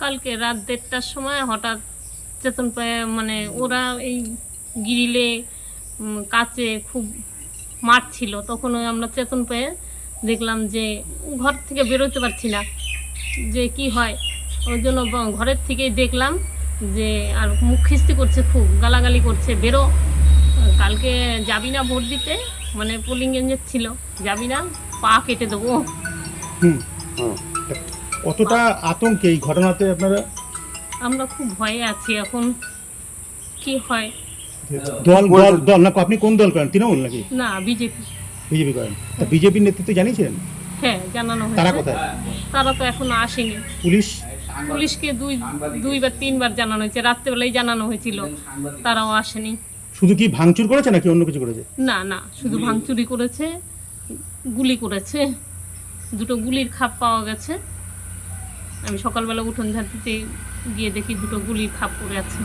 কালকে রাত দেড়টার সময় হঠাৎ চেতন পায়ে মানে ওরা এই গ্রিলে কাছে কাচে খুব মারছিল। তখন ওই আমরা চেতন পেয়ে দেখলাম যে ঘর থেকে বেরোতে পারছি না। যে কি হয়? ওই জন্য ঘরের থেকেই দেখলাম যে আর মুখ খিস্তি করছে খুব গালাগালি করছে বেরো। কালকে যাবি না ভোট দিতে? মানে পোলিং এজেন্ট ছিল যাবি না? পা কেটে দেবো। হুম। কতটা আতঙ্কে এই ঘটনাতে আপনারা? আমরা খুব ভয়ে আছি এখন। কি হয়? দল দল দল না আপনি কোন দল করেন? তৃণমূল নাকি? না বিজেপি। বিজেপি করেন। তা বিজেপির নেতৃত্বে জানিয়েছিলেন হ্যাঁ জানানো তারা হয়েছে কোথায়? তারা তো এখনও আসেনি। পুলিশ? পুলিশকে দুই দুইবার তিনবার জানানো হয়েছে। রাত্রেবেলায় জানানো হয়েছিল। তারাও আসেনি। শুধু কি ভাঙচুর করেছে নাকি অন্য কিছু করেছে? না না শুধু ভাঙচুরি করেছে গুলি করেছে। দুটো গুলির খাপ পাওয়া গেছে। আমি সকালবেলা উঠোন ঝাড় দিতে গিয়ে দেখি দুটো গুলির খাপ পড়ে আছে।